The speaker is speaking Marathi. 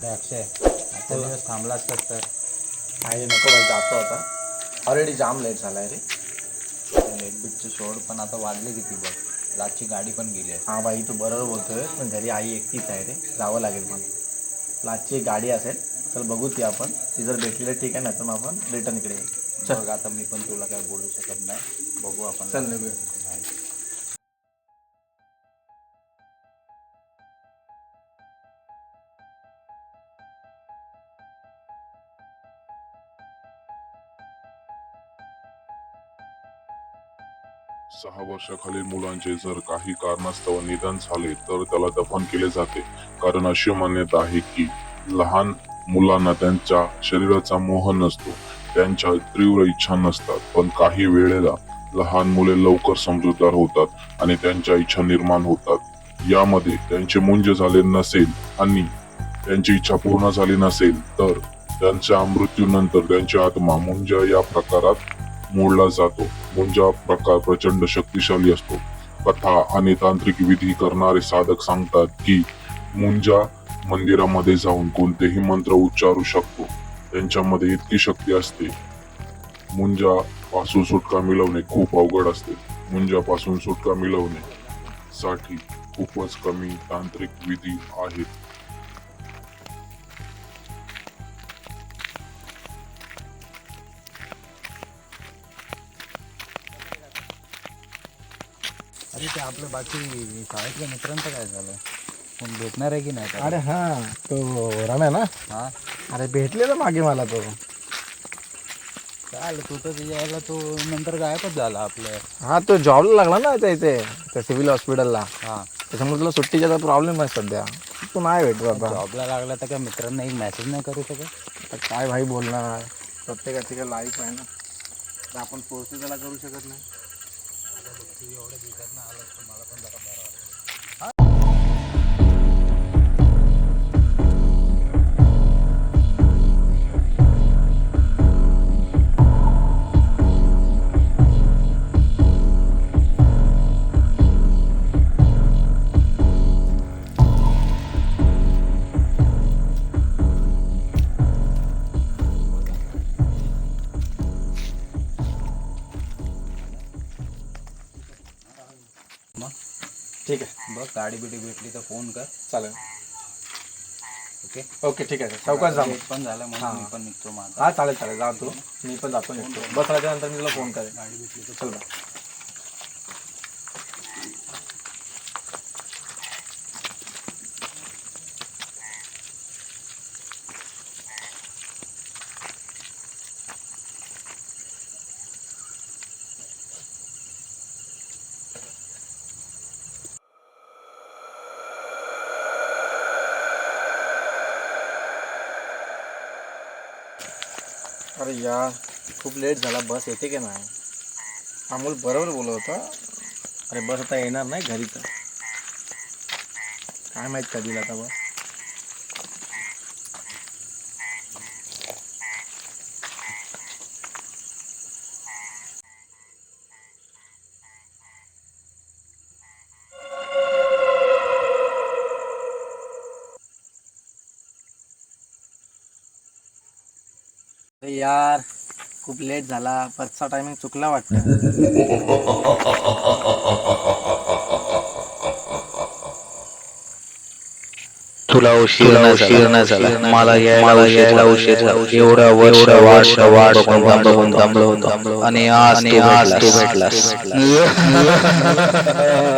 अक्षय आता दिवस थांबला असतात तर. नाही नको बाई जातो आता. ऑलरेडी जाम लेट झाला आहे रे. लेट बीटचं सोड पण आता वाजले किती बघ. रातची गाडी पण गेली आहे. हां बाई तू बरोबर बोलतोय. पण घरी आई एकटीच आहे रे. जावं लागेल मला. एक गाडी असेल चल बघू ती आपण. ती जर भेटली तर ठीक आहे ना तर मग आपण रिटर्न इकडे चल. बघ आता मी पण तुला काय बोलू शकत नाही. बघू आपण. चल निघूया. सहा वर्षाखालील मुलांचे जर काही कारणास्तव निधन झाले तर त्याला दफन केले जाते. कारण अशी मान्यता आहे की लहान मुलांना त्यांच्या शरीराचा मोह नसतो त्यांच्या तीव्र इच्छा नसतात. पण काही वेळेला लहान मुले लवकर समजूतदार होतात आणि त्यांच्या इच्छा निर्माण होतात. यामध्ये त्यांचे मुंज झाले नसेल आणि त्यांची इच्छा पूर्ण झाली नसेल तर त्यांच्या मृत्यूनंतर त्यांची आत्मा मुंज या प्रकारात मोडला जातो. म्हणजे मुंजा प्रकार प्रचंड शक्तिशाली असतो. कथा आणि तांत्रिक विधी करणारे साधक सांगतात की मुंजा मंदिरामध्ये जाऊन कोणतेही मंत्र उच्चारू शकतो. त्यांच्यामध्ये इतकी शक्ती असते. मुंजा पासून सुटका मिळवणे खूप अवघड असते. मुंजापासून सुटका मिळवणे साठी खूपच कमी तांत्रिक विधी आहेत. अरे ते आपलं बाकी शाळेतल्या मित्रांचं काय झालं? कोण भेटणार आहे की नाही? अरे हां तो रम्या ना? हा? अरे भेटलेला मागे मला तो. चाल तू तर यायला तो नंतर गायबच झाला आपलं हा तो जॉबला लागला ना त्या इथे त्या सिव्हिल हॉस्पिटलला. हा. त्याच्यामुळे तुला सुट्टीचा प्रॉब्लेम आहे सध्या. तू नाही भेट बाबा. जॉबला लागला तर काय मित्रांना एक मेसेज नाही करू शकत? आता काय भाई बोलणार? प्रत्येकाची काय लाईफ आहे ना. तर आपण फोर्स त्याला करू शकत नाही. bigat na alas kumalapan da kamera. ठीक आहे. बघ गाडी बिडी भेटली तर फोन कर. चालेल. ओके? ओके ठीक आहे. चौकात जा मग. लेट पण झालं म्हणून. मी पण निघतो आता. हा चालेल चालेल. जा तू. मी पण जातो निघतो. बस आल्याच्यानंतर मी तुला फोन करेन. गाडी भेटली तर चल बाय अरे यार खूप लेट झाला बस येते की नाही? अमोल बरोबर बोलत होता. अरे बस आता येणार नाही घरी तर. काय माहीत कधीला आता बस. यार खूप लेट झाला. बसचा टायमिंग चुकला वाटतं. तुला उशीर उशीर न झाला. मला यायला यायला उशीर एवढा वर्ष वर्ष वाट बघून बघून होतो आणि आज तू भेटलास.